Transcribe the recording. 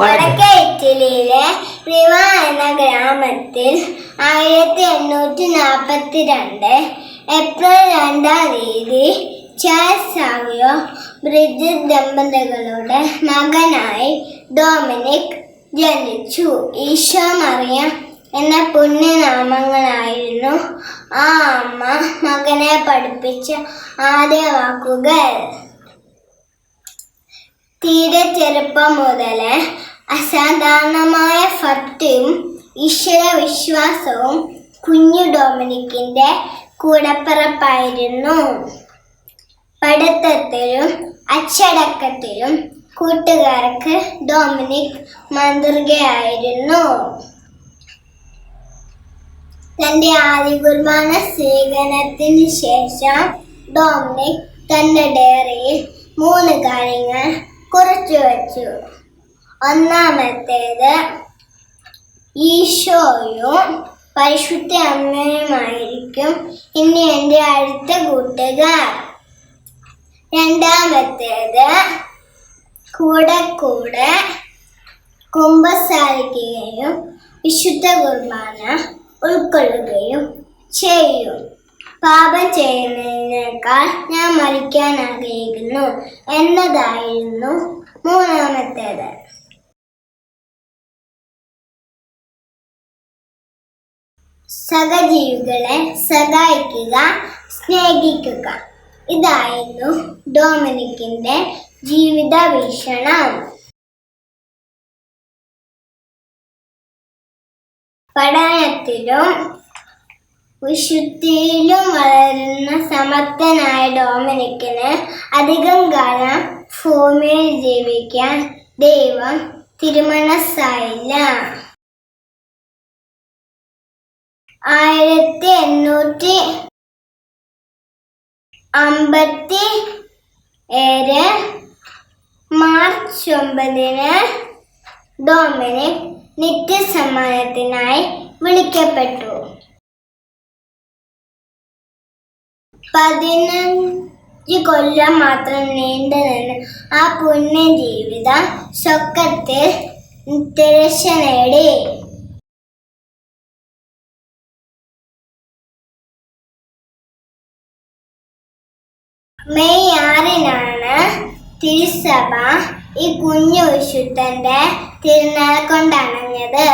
വടക്കേ ഇറ്റലിയിലെ റിവ എന്ന ഗ്രാമത്തിൽ ആയിരത്തി എണ്ണൂറ്റി നാൽപ്പത്തി രണ്ട് ഏപ്രിൽ രണ്ടാം തീയതി ചാൾസ് സാവിയോ ബ്രിജിറ്റ് ദമ്പതികളുടെ മകനായി ഡൊമിനിക് ജനിച്ചു. ഈശോ മറിയ എന്ന പുണ്യനാമങ്ങളായിരുന്നു ആ അമ്മ മകനെ പഠിപ്പിച്ച ആദ്യ വാക്കുകൾ. തീരെ ചെറുപ്പം മുതലേ അസാധാരണമായ ഭക്തിയും ഈശ്വര വിശ്വാസവും കുഞ്ഞു ഡൊമിനിക്കിന്റെ കൂടപ്പിറപ്പായിരുന്നു. പഠിത്തത്തിലും അച്ചടക്കത്തിലും കൂട്ടുകാർക്ക് ഡൊമിനിക് മാതൃകയായിരുന്നു. തന്റെ ആദ്യ കുർബാന സ്വീകരണത്തിന് ശേഷം ഡൊമിനിക് തന്റെ ഡയറിയിൽ മൂന്ന് കാര്യങ്ങൾ കുറിച്ചു വച്ചു ഒന്നാമത്തേത് ഈശോയും പരിശുദ്ധ അമ്മയുമായിരിക്കും ഇനി എന്റെ അടുത്ത കൂട്ടുകാർ. രണ്ടാമത്തേത് കൂടെ കൂടെ കുമ്പസാരിക്കുകയും വിശുദ്ധ കുർബാന ഉൾക്കൊള്ളുകയും ചെയ്യും. പാപം ചെയ്യുന്നതിനേക്കാൾ ഞാൻ മരിക്കാൻ ആഗ്രഹിക്കുന്നു എന്നതായിരുന്നു മൂന്നാമത്തേത്. സഹജീവികളെ സഹായിക്കുക സ്നേഹിക്കുക. ഇതായിരുന്നു ഡൊമിനിക്കിന്റെ ജീവിത വീക്ഷണം പഠനത്തിലും വിശുദ്ധിയിലും വളരുന്ന സമർത്ഥനായ ഡോമിനിക്കിന് അധികം കാലം ഭൂമിയിൽ ജീവിക്കാൻ ദൈവം തിരുമനസ്സായില്ല. ആയിരത്തി എണ്ണൂറ്റി അമ്പത്തി ഏഴ് മാർച്ച് ഒമ്പതിന് ഡൊമിനിക് നിത്യസമ്മാനത്തിനായി വിളിക്കപ്പെട്ടു. പതിനഞ്ച് കൊല്ലം മാത്രം നീണ്ടു നിന്ന് ആ പുണ്യ ജീവിതം സ്വക്കത്തിൽ തിരശ നേടി. മെയ് ആറിനാണ് തിരുസഭ ഈ കുഞ്ഞു വിശുദ്ധന്റെ തിരുനാൾ കൊണ്ടണഞ്ഞത്.